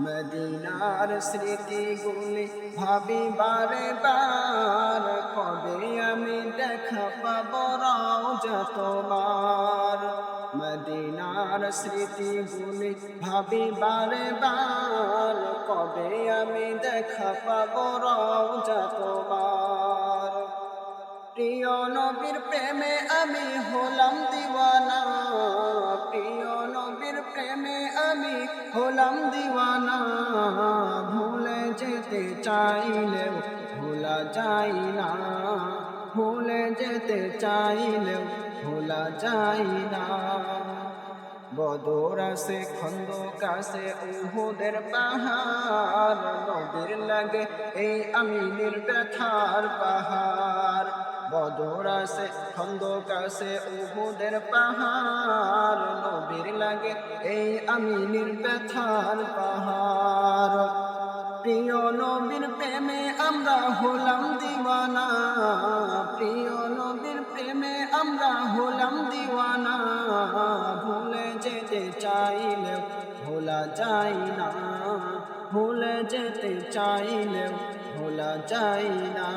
মদিনার স্মৃতিগুলি ভাবি বারে বার কবে আমি দেখা পাব রাজা তোমার মদিনার স্মৃতিগুলি ভাবি বারে বার কবে আমি দেখা পাব রাজা তোমার প্রিয় নবীর প্রেমে আমি হলাম দিওয়ানা। আমি হলাম দিওয়ানা, ভুলে যেতে চাইলেও ভোলা যায় না। ভুলে যেতে চাইলেও ভোলা যায় না। বদর আছে খন্দ কাছে, উহুদের পাহাড়, নদীর লাগে, এই আমিনের ব্যথার পাহাড়। বদর আছে উহুদের পাহাড় নদীর লাগে এই আমিনের ব্যথার পাহাড়। প্রিয় নবীর প্রেমে আমরা হলাম দিওয়ানা, প্রিয় নবীর প্রেমে আমরা হলাম দিওয়ানা। ভুলে যেতে চাইলেও ভোলা যায় না, ভুলে যেতে চাইলেও ভোলা যায় না।